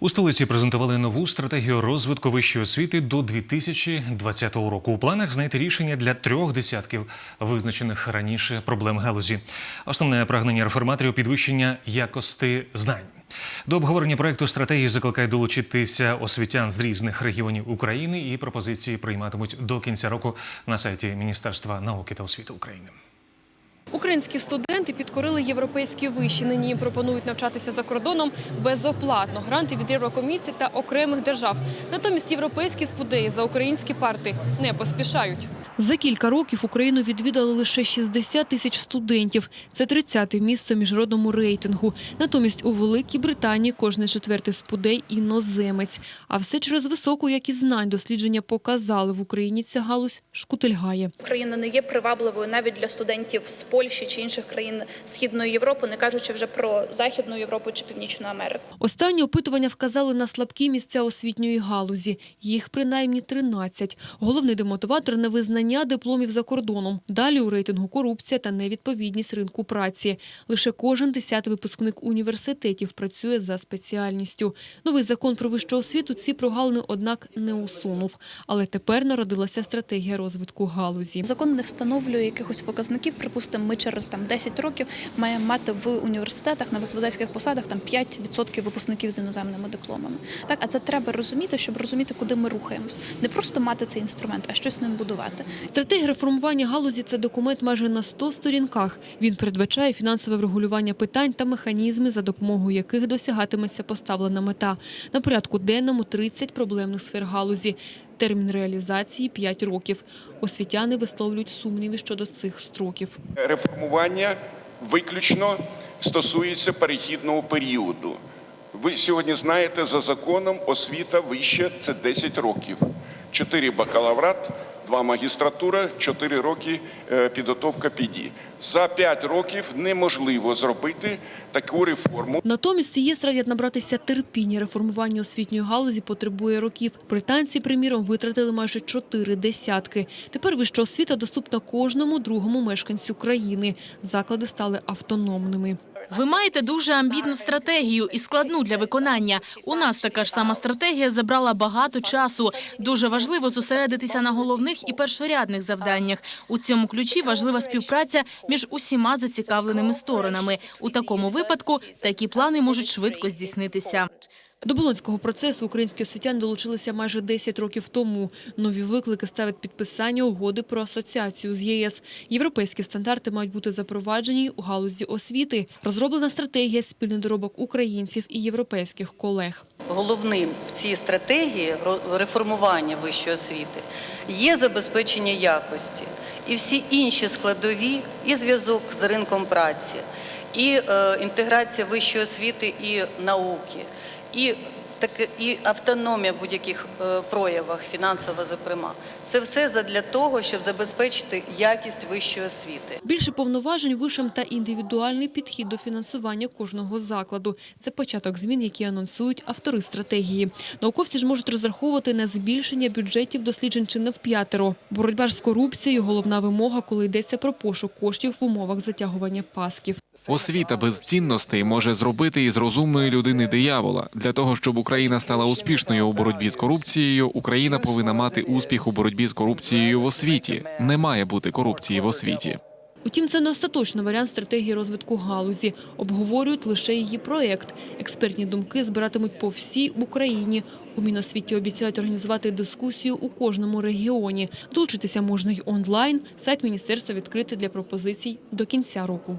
У столиці презентували нову стратегію розвитку вищої освіти до 2020 року. У планах знайти рішення для трьох десятків визначених раніше проблем галузі. Основне прагнення реформаторів підвищення якості знань. До обговорення проекту стратегії закликає долучитися освітян з різних регіонів України і пропозиції прийматимуть до кінця року на сайті Міністерства науки та освіти України. Українські студенти підкорили європейські виші. Нині їм пропонують навчатися за кордоном безоплатно. Гранти від Єврокомісії та окремих держав. Натомість європейські спудеї за українські парти не поспішають. За кілька років Україну відвідали лише 60 тисяч студентів. Це 30-те місце в міжнародному рейтингу. Натомість у Великій Британії кожний четвертий спудей – іноземець. А все через високу якість знань дослідження показали. В Україні ця галузь шкутильгає. Україна не є привабливою навіть для студентів з Польщі чи інших країн Східної Європи, не кажучи вже про Західну Європу чи Північну Америку. Останні опитування вказали на слабкі місця освітньої галузі. Їх принаймні 13. Головний демотиватор – невизнання дипломів за кордоном. Далі у рейтингу корупція та невідповідність ринку праці. Лише кожен десятий випускник університетів працює за спеціальністю. Новий закон про вищу освіту ці прогалини, однак, не усунув. Але тепер народилася стратегія розвитку галузі. Закон не встановлює якихось показників. Припустимо, ми через там 10 років маємо мати в університетах на викладацьких посадах там 5% випускників з іноземними дипломами. Так, а це треба розуміти, щоб розуміти, куди ми рухаємось. Не просто мати цей інструмент, а щось ним будувати. Стратегія реформування галузі – це документ майже на 100 сторінках. Він передбачає фінансове врегулювання питань та механізми, за допомогою яких досягатиметься поставлена мета. На порядку денному 30 проблемних сфер галузі. Термін реалізації – 5 років. Освітяни висловлюють сумніви щодо цих строків. реформування виключно стосується перехідного періоду. Ви сьогодні знаєте, за законом освіта вища – це 10 років. 4 бакалаврат, 2 магістратура, 4 роки е, підготовка піді. За 5 років неможливо зробити таку реформу. Натомість ЄС радять набратися терпіння. Реформування освітньої галузі потребує років. Британці, приміром, витратили майже чотири десятки. Тепер вища освіта доступна кожному другому мешканцю країни. Заклади стали автономними. Ви маєте дуже амбітну стратегію і складну для виконання. У нас така ж сама стратегія забрала багато часу. Дуже важливо зосередитися на головних і першорядних завданнях. У цьому ключі важлива співпраця між усіма зацікавленими сторонами. У такому випадку такі плани можуть швидко здійснитися. До болонського процесу українські освітяни долучилися майже 10 років тому. Нові виклики ставить підписання угоди про асоціацію з ЄС. Європейські стандарти мають бути запроваджені у галузі освіти. Розроблена стратегія спільний доробок українців і європейських колег. Головним в цій стратегії реформування вищої освіти є забезпечення якості і всі інші складові, і зв'язок з ринком праці, і е, інтеграція вищої освіти і науки, і таке і автономія в будь-яких е, проявах, фінансова, зокрема, це все задля того, щоб забезпечити якість вищої освіти. Більше повноважень вишам та індивідуальний підхід до фінансування кожного закладу. Це початок змін, які анонсують автори стратегії. Науковці ж можуть розраховувати на збільшення бюджетів досліджень чи не в п'ятеро. Боротьба ж з корупцією – головна вимога, коли йдеться про пошук коштів в умовах затягування пасків. Освіта без цінностей може зробити із розумної людини диявола. Для того щоб Україна стала успішною у боротьбі з корупцією, Україна повинна мати успіх у боротьбі з корупцією в освіті. Не має бути корупції в освіті. Утім, це не остаточний варіант стратегії розвитку галузі. Обговорюють лише її проєкт. Експертні думки збиратимуть по всій Україні. У Міносвіті обіцяють організувати дискусію у кожному регіоні. Долучитися можна й онлайн. Сайт міністерства відкритий для пропозицій до кінця року.